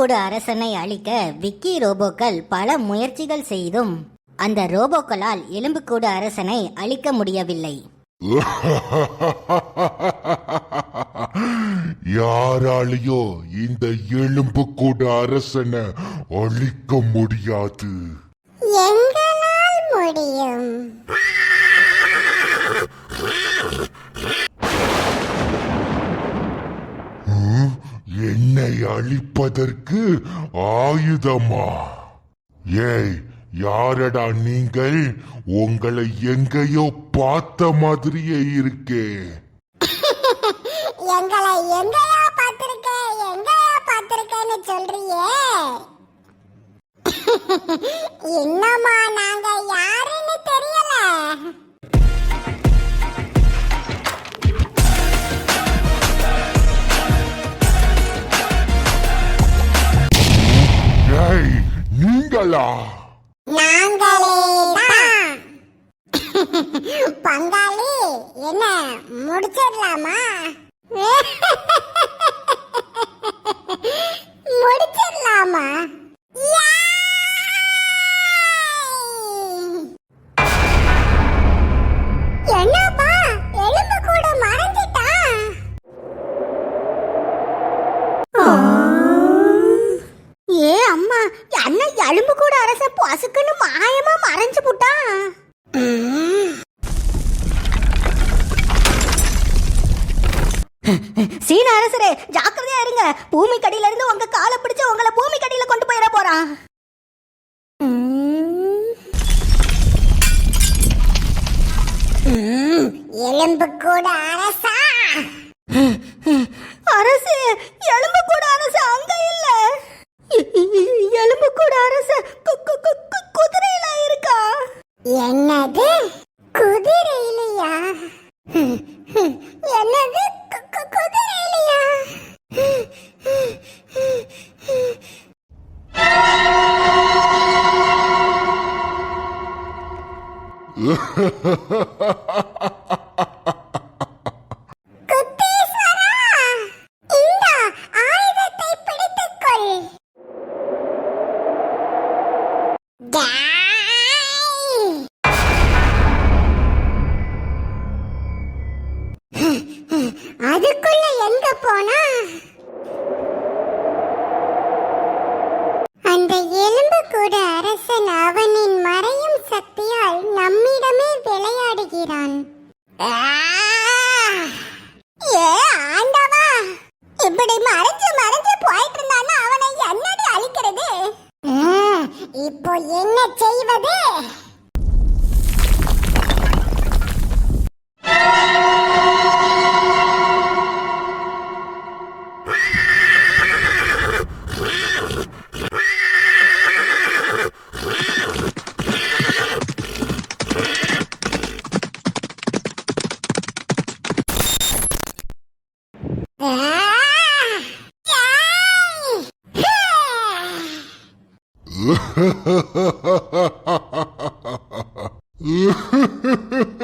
கூடு அரசனை அழிக்க விக்கி ரோபோக்கள் பல முயற்சிகள் செய்தும் அந்த ரோபோக்களால் எலும்புக்கூடு அரசனை அழிக்க முடியவில்லை. யாராலையோ இந்த எலும்புக்கூட அரசனை அழிக்க முடியாது. என்னை அழிப்பதற்கு ஆயுதமா? ஏய் யாரடா நீங்கள்? உங்களை எங்கேயோ பார்த்த மாதிரியே இருக்கே. எங்களை எங்கயா பார்த்திருக்க? எங்கயா பார்த்திருக்கேன்னு சொல்றியே? என்னம்மா நாங்க யாருன்னு தெரியல. ஏய் நீங்களா? பங்காளி என்ன முடிச்சிடலாமா? முடிச்சிடலாமா? Ha ha ha ha ha!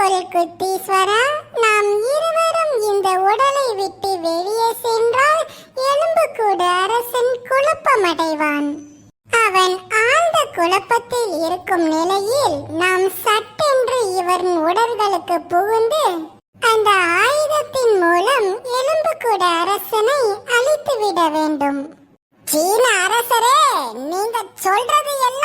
பொருள் நாம் இருவரும் இந்த உடலை விட்டு வெளியே சென்றால் எலும்பு கூட அரசன் குழப்பமடைவான். அவன் ஆழ்ந்த குழப்பத்தில் இருக்கும் நிலையில் நாம் சட்டென்று இவரின் உடல்களுக்கு புகுந்து அந்த ஆயுதத்தின் மூலம் எலும்பு கூட அரசனை அழித்துவிட வேண்டும். சீன அரசரே நீங்க சொல்றது எல்லாம்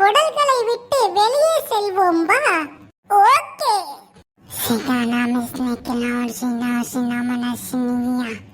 உடல்களை விட்டு வெளியே செல்வோம் வா. ஓகே. சிதானாம ஸ்னேக்கலாம் சின்னா சின்னாமன சின்னியா சீன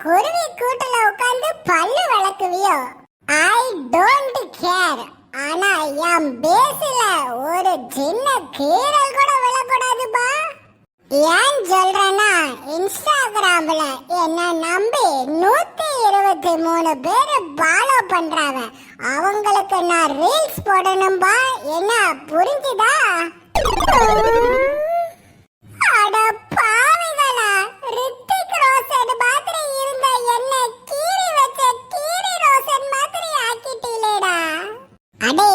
குருவி கூட்டுல உட்கார்ந்து பல்லு வளர்க்குவியோ ஐ டோன்ட் கேர் ஆனா என் பேசில ஒரு சின்ன கீரல் கூட விழக்கூடாதுப்பா. ஏன் சொல்றேன்னா இன்ஸ்டாகிராம்ல என்ன நம்பி நூத்தி இருபத்தி மூணு பேரு ஃபாலோ பண்றாங்க அவங்களுக்கு நான் ரீல்ஸ் போடணும்பா. என்ன புரிஞ்சுதா? அட பாவிகளா ரித்திக் ரோஷன் பார்த்து கீரி ரோஷன் மாதிரி ஆக்கிட்டீலேடா அடே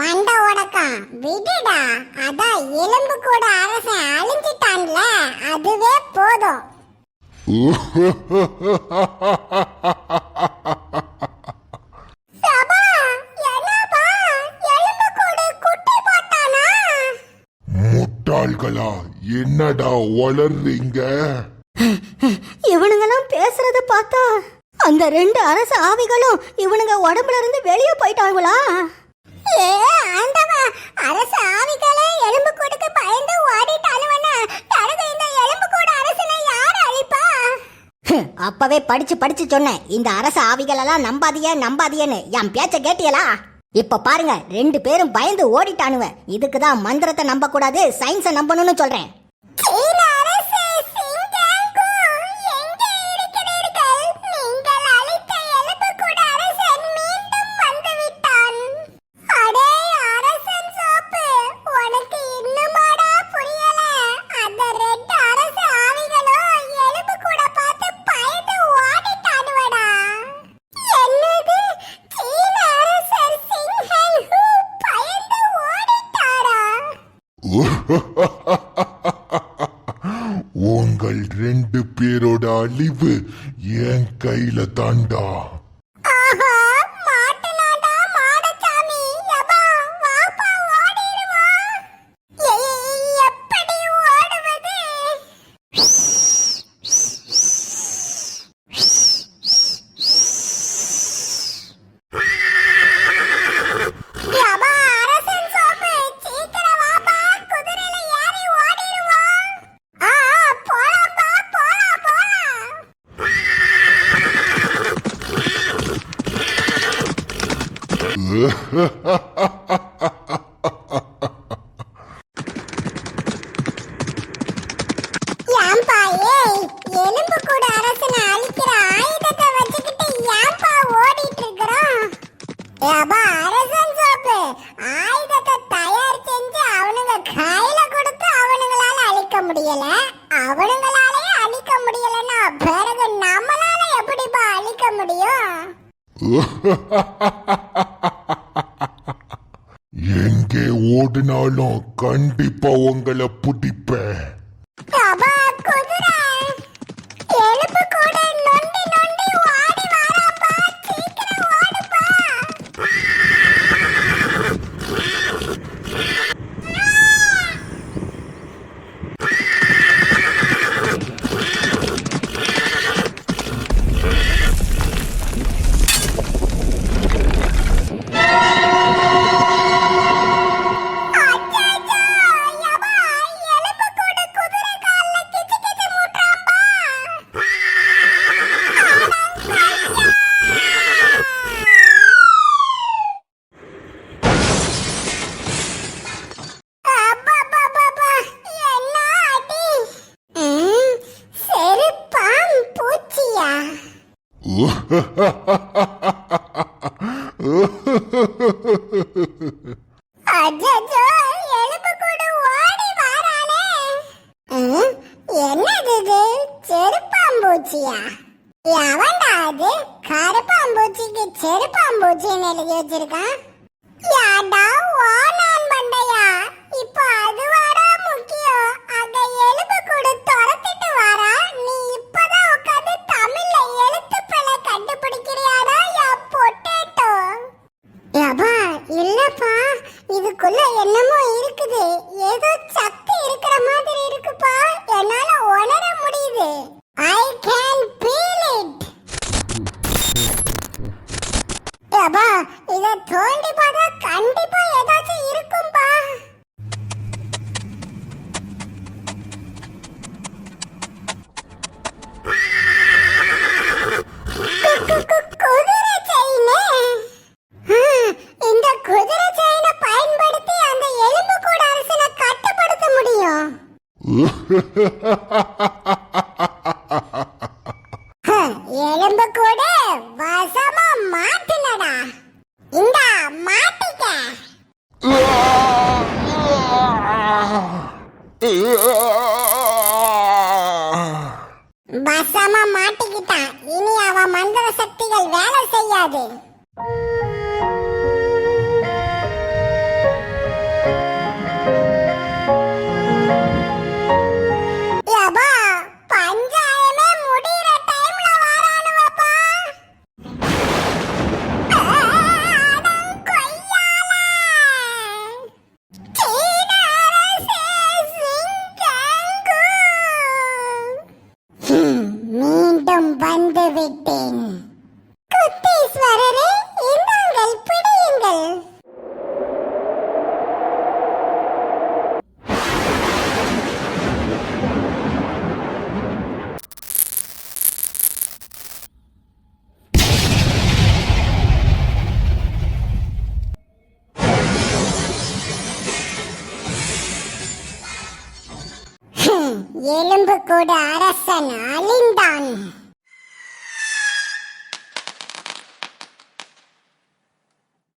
மண்ட உடக்கா விடுடா. அதான் எலும்பு கூட அரசன் அழிஞ்சிட்டான்ல அதுவே போதும். சபா என்னப்பா? எலும்பு கூடு குட்டி போட்டானா? முட்டாள்களா என்னடா வளர்றீங்க இவனுங்கெல்லாம் பேசுறத பார்த்தா அந்த ரெண்டு அரச ஆவிகளும் இவனுங்க உடம்புல இருந்து வெளியே போயிட்டாங்களா? ஏ ஆண்டவா அரசு ஆவிகளே எலும்பு கூடுக்கு பயந்து ஓடிட்டானுவனா தனது இந்த எலும்பு கூடு அரசனை யார் அழிப்பா? அப்பவே படிச்சு படிச்சு சொன்னேன். இந்த அரச ஆவிகள் எல்லாம் நம்பாதிய நம்பாதியன்னு. என் பேச்ச கேட்டியலா? இப்ப பாருங்க ரெண்டு பேரும் பயந்து ஓடிட்டானுவ. இதுக்கு தான் மந்திரத்தை நம்ப கூடாது சயின்ஸை நம்பணும்னு சொல்றேன். ரெண்டு பேரோட அழிவு என் கையில தாண்டா. ஏப்பா அரசன் சோப்பு. ஆயுதத்தை தயார் செஞ்சு அவனுங்க கையில கொடுத்து அவனுங்களால அழிக்க முடியல. அவனுங்களாலே அழிக்க முடியலன்னா பிறகு நம்மளால எப்படிப்பா அழிக்க முடியும்? எங்கே ஓடினாலும் கண்டிப்பா உங்களை பிடிப்பேன். அப்பா குதிரை. ha ha ha கூட அரசன் அழிந்தான்.